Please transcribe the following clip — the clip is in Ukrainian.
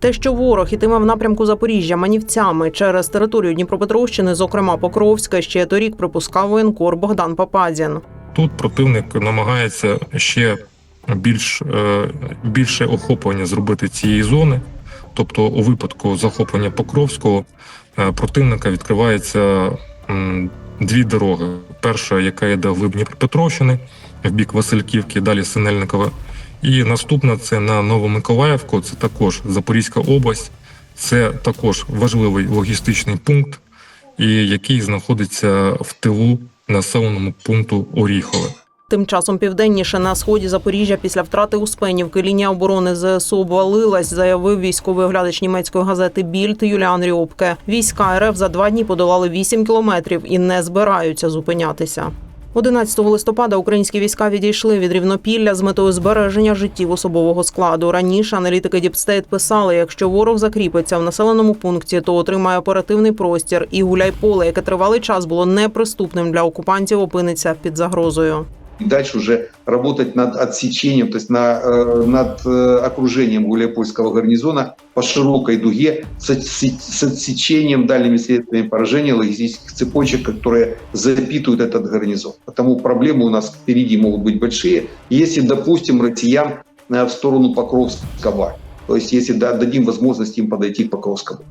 Те, що ворог ітиме в напрямку Запоріжжя манівцями через територію Дніпропетровщини, зокрема Покровська, ще торік припускав воєнкор Богдан Папазін. Тут противник намагається ще більш, е, більше охоплення зробити цієї зони. Тобто, у випадку захоплення Покровського е, противника відкривається дві дороги. Перша, яка йде в глиб Дніпропетровщини, в бік Васильківки, далі Синельникове. І наступна це на Новомиколаївку, це також Запорізька область. Це також важливий логістичний пункт, і який знаходиться в тилу населеному пункту Оріхове. Тим часом південніше на сході Запоріжжя після втрати Успенівки лінія оборони ЗСУ обвалилась, заявив військовий оглядач німецької газети Більд Юліан Рьопке. Війська РФ за два дні подолали 8 кілометрів і не збираються зупинятися. 11 листопада українські війська відійшли від рівнопілля з метою збереження життів особового складу. Раніше аналітики Діпстейт писали, якщо ворог закріпиться в населеному пункті, то отримає оперативний простір, і гуляйполе, яке тривалий час було неприступним для окупантів, опиниться під загрозою. И дальше уже работать над отсечением, то есть на, э, над э, окружением Гуляйпольского гарнизона по широкой дуге с, с отсечением дальними средствами поражения логистических цепочек, которые запитывают этот гарнизон. Потому проблемы у нас впереди могут быть большие, если, допустим, россиян э, в сторону Покровского. То есть если да- дадим возможность им подойти к Покровскому.